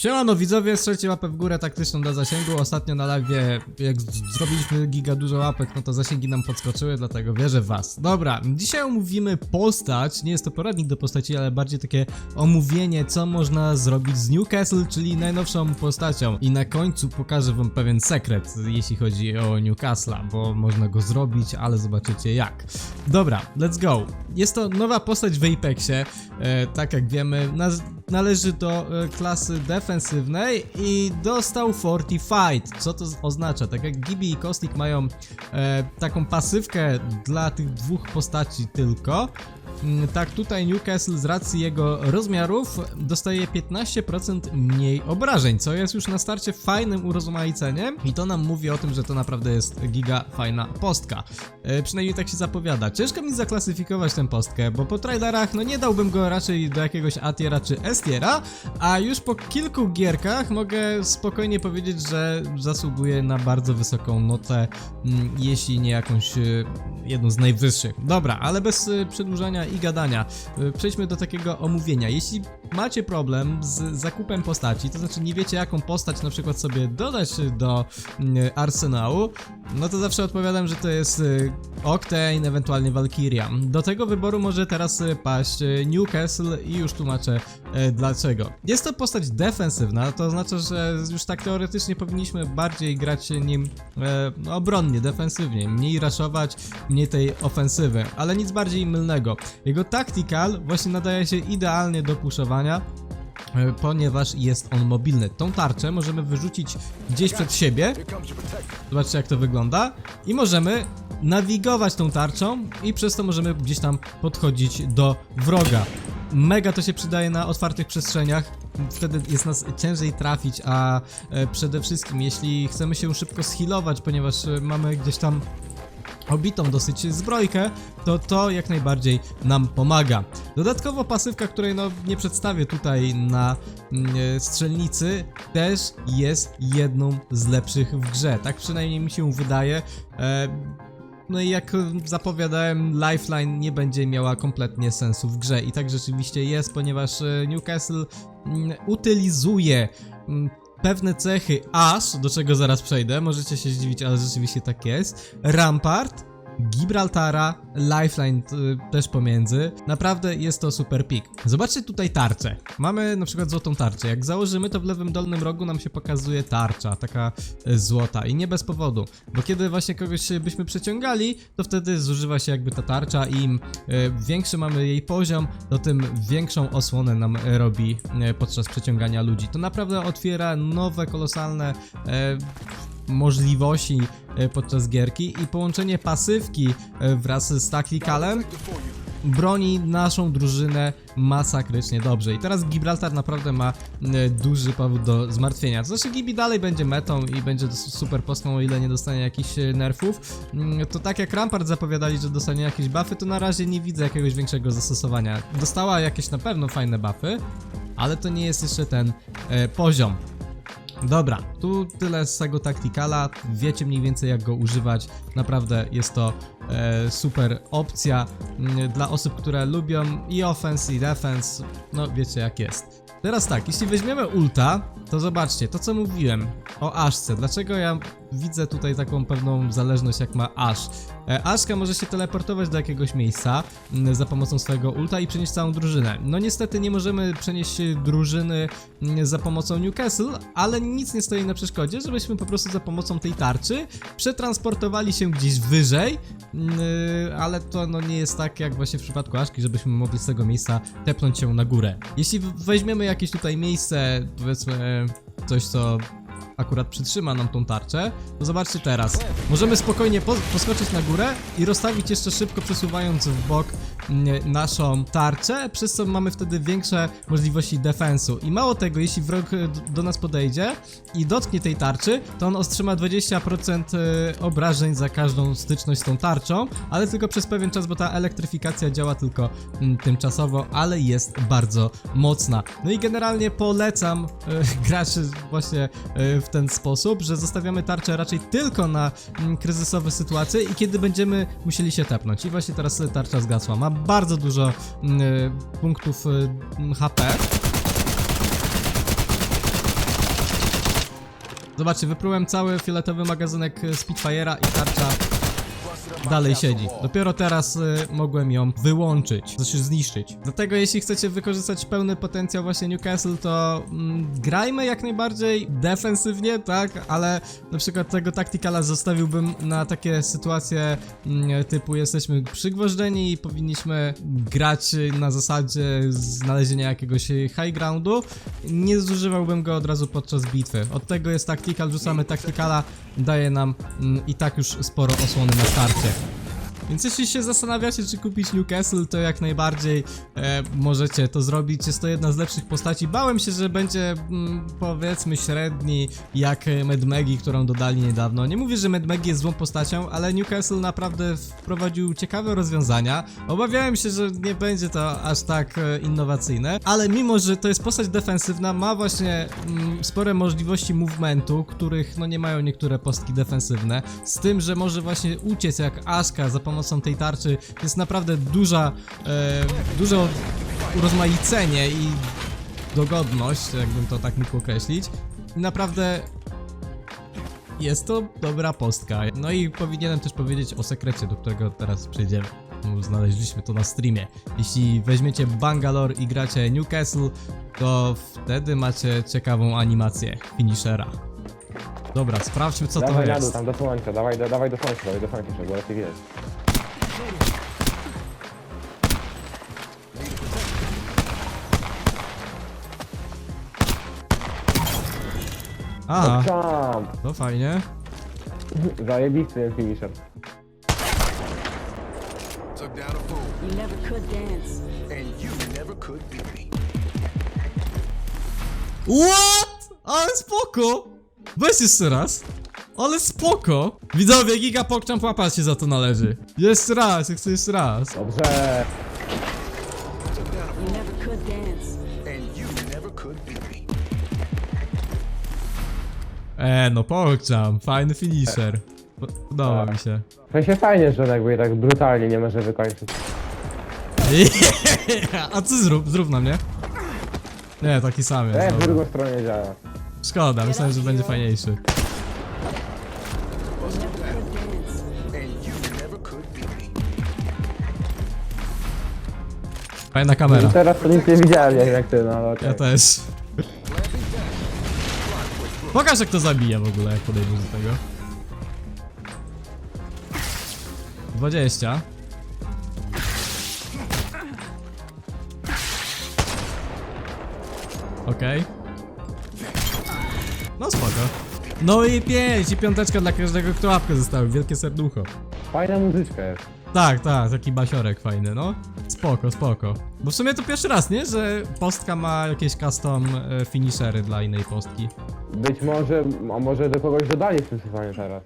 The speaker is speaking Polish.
Siemano widzowie, strzelcie łapę w górę taktyczną dla zasięgu. Ostatnio na live, jak zrobiliśmy giga dużo łapek, no to zasięgi nam podskoczyły, dlatego wierzę w was. Dobra, dzisiaj omówimy postać, nie jest to poradnik do postaci, ale bardziej takie omówienie, co można zrobić z Newcastle, czyli najnowszą postacią. I na końcu pokażę wam pewien sekret, jeśli chodzi o Newcastle'a, bo można go zrobić, ale zobaczycie jak. Dobra, let's go. Jest to nowa postać w Apexie, e, tak jak wiemy, naz- należy do e, klasy defensywnej i dostał Fortified. Co to oznacza? Tak jak Gibi i Kostik mają e, taką pasywkę dla tych dwóch postaci tylko, tak tutaj Newcastle z racji jego rozmiarów dostaje 15% mniej obrażeń, co jest już na starcie fajnym urozmaiceniem i to nam mówi o tym, że to naprawdę jest giga fajna postka. E, przynajmniej tak się zapowiada. Ciężko mi zaklasyfikować tę postkę, bo po trailerach no nie dałbym go raczej do jakiegoś A-tiera czy S-tiera, a już po kilku gierkach mogę spokojnie powiedzieć, że zasługuje na bardzo wysoką notę, mm, jeśli nie jakąś e, jedną z najwyższych. Dobra, ale bez e, przedłużania i gadania, e, przejdźmy do takiego omówienia. Jeśli macie problem z zakupem postaci, to znaczy nie wiecie jaką postać na przykład sobie dodać do mm, arsenału, no to zawsze odpowiadam, że to jest y, Octane, ewentualnie Valkyria. Do tego wyboru może teraz y, paść Newcastle i już tłumaczę dlaczego. Jest to postać defensywna, to oznacza, że już tak teoretycznie powinniśmy bardziej grać nim e, obronnie, defensywnie, mniej raszować, mniej tej ofensywy, ale nic bardziej mylnego. Jego tactical właśnie nadaje się idealnie do puszowania, e, ponieważ jest on mobilny. Tą tarczę możemy wyrzucić gdzieś przed siebie, Zobaczcie jak to wygląda. I możemy nawigować tą tarczą i przez to możemy gdzieś tam podchodzić do wroga. Mega to się przydaje na otwartych przestrzeniach. Wtedy jest nas ciężej trafić, a e, przede wszystkim jeśli chcemy się szybko schilować, ponieważ e, mamy gdzieś tam obitą dosyć zbrojkę, to to jak najbardziej nam pomaga. Dodatkowo pasywka, której no nie przedstawię tutaj na mm, e, strzelnicy, też jest jedną z lepszych w grze. Tak przynajmniej mi się wydaje. E, no i jak zapowiadałem, Lifeline nie będzie miała kompletnie sensu w grze i tak rzeczywiście jest, ponieważ e, Newcastle mm, utylizuje mm, pewne cechy aż, do czego zaraz przejdę, możecie się zdziwić, ale rzeczywiście tak jest. Rampart, Gibraltara, Lifeline y, też pomiędzy. Naprawdę jest to super pik. Zobaczcie tutaj tarczę. Mamy na przykład złotą tarczę. Jak założymy, to w lewym dolnym rogu nam się pokazuje tarcza, taka y, złota. I nie bez powodu, bo kiedy właśnie kogoś byśmy przeciągali, to wtedy zużywa się jakby ta tarcza i im y, większy mamy jej poziom, to tym większą osłonę nam robi podczas przeciągania ludzi. To naprawdę otwiera nowe, kolosalne możliwości e, podczas gierki i połączenie pasywki e, wraz z tacticalem broni naszą drużynę masakrycznie dobrze. I teraz Gibraltar naprawdę ma e, duży powód do zmartwienia. Znaczy Gibi dalej będzie metą i będzie super postą, o ile nie dostanie jakichś nerfów. Mm, To tak jak Rampart zapowiadali, że dostanie jakieś buffy, to na razie nie widzę jakiegoś większego zastosowania. Dostała jakieś na pewno fajne buffy, ale to nie jest jeszcze ten poziom. Dobra, tu tyle z tego taktikala. Wiecie mniej więcej jak go używać. Naprawdę jest to e, super opcja mm, dla osób, które lubią i offense, i defense. No wiecie jak jest. Teraz tak, jeśli weźmiemy ulta, to zobaczcie, to co mówiłem o Ashce. Dlaczego ja widzę tutaj taką pewną zależność jak ma Ash? E, Ashka może się teleportować do jakiegoś miejsca za pomocą swojego ulta i przenieść całą drużynę. No niestety nie możemy przenieść e, drużyny za pomocą Newcastle, ale nic nie stoi na przeszkodzie, żebyśmy po prostu za pomocą tej tarczy przetransportowali się gdzieś wyżej, mm, ale to no nie jest tak jak właśnie w przypadku Ashki, żebyśmy mogli z tego miejsca tepnąć się na górę. Jeśli weźmiemy jakieś tutaj miejsce, powiedzmy e, coś co akurat przytrzyma nam tą tarczę, to zobaczcie teraz. Możemy spokojnie po poskoczyć na górę i rozstawić jeszcze szybko przesuwając w bok naszą tarczę, przez co mamy wtedy większe możliwości defensu. I mało tego, jeśli wróg e, do nas podejdzie i dotknie tej tarczy, to on otrzyma 20% e, obrażeń za każdą styczność z tą tarczą, ale tylko przez pewien czas, bo ta elektryfikacja działa tylko mm, tymczasowo, ale jest bardzo mocna. No i generalnie polecam e, graczy właśnie w ten sposób, że zostawiamy tarczę raczej tylko na mm, kryzysowe sytuacje i kiedy będziemy musieli się tepnąć. I właśnie teraz tarcza zgasła. Ma bardzo dużo mm, y, punktów y, mm, HP. Zobaczcie, wyprułem cały fioletowy magazynek y, Spitfire'a i tarcza dalej siedzi. Dopiero teraz y, mogłem ją wyłączyć, znaczy zniszczyć. Dlatego jeśli chcecie wykorzystać pełny potencjał właśnie Newcastle, to mm, grajmy jak najbardziej defensywnie, tak? Ale na przykład tego taktikala zostawiłbym na takie sytuacje mm, typu jesteśmy przygwożdżeni i powinniśmy grać na zasadzie znalezienia jakiegoś high groundu. Nie zużywałbym go od razu podczas bitwy. Od tego jest taktikal, rzucamy taktikala, daje nam mm, i tak już sporo osłony na starcie. Więc jeśli się zastanawiacie, czy kupić Newcastle, to jak najbardziej e, możecie to zrobić. Jest to jedna z lepszych postaci. Bałem się, że będzie mm, powiedzmy średni, jak Mad Maggie, którą dodali niedawno. Nie mówię, że Mad Maggie jest złą postacią, ale Newcastle naprawdę wprowadził ciekawe rozwiązania. Obawiałem się, że nie będzie to aż tak e, innowacyjne, ale mimo, że to jest postać defensywna, ma właśnie mm, spore możliwości movementu, których no nie mają niektóre postki defensywne. Z tym, że może właśnie uciec jak Aszka za pomocą tej tarczy. Jest naprawdę duża, e, duże urozmaicenie i dogodność, jakbym to tak mógł określić. I naprawdę jest to dobra postka. No i powinienem też powiedzieć o sekrecie, do którego teraz przejdziemy. No, Znaleźliśmy to na streamie. Jeśli weźmiecie Bangalore i gracie Newcastle, to wtedy macie ciekawą animację finishera. Dobra, sprawdźmy co to dawaj dół, jest. tam do słońca, dawaj dawaj do słońca, dawaj do słońca, bo lepiej wiesz. Aha, Tam! to fajnie. Zajebisty ten finisher. Took down a fool, You never could dance. and you never could beat me. What? Ale spoko! Weź jeszcze raz. Ale spoko! Widzowie, giga pokczam łapać się za to należy. Jeszcze raz, ja chcę jeszcze raz. Dobrze! E, no pokczam, fajny finisher. Po- Podoba mi się. To się fajnie, że on jakby tak brutalnie nie może wykończyć. A co zrób? Zrób na mnie. Nie, taki sam jest. E, w dobra. drugą stronę działa. Szkoda, myślałem, że będzie fajniejszy. Fajna kamera. Teraz to nic nie widziałem jak, jak ty, no ale okej. Ja też. Pokaż jak to zabija w ogóle, jak podejdziesz do tego. 20. Okej. No spoko. No i 5 i piąteczka dla każdego, kto łapkę zostawił. Wielkie serducho. Fajna muzyczka jest. Tak, tak, taki basiorek fajny, no. Spoko, spoko. Bo w sumie to pierwszy raz, nie? Że postka ma jakieś custom e, finishery dla innej postki. Być może, a może do kogoś dodali w tym sezonie teraz.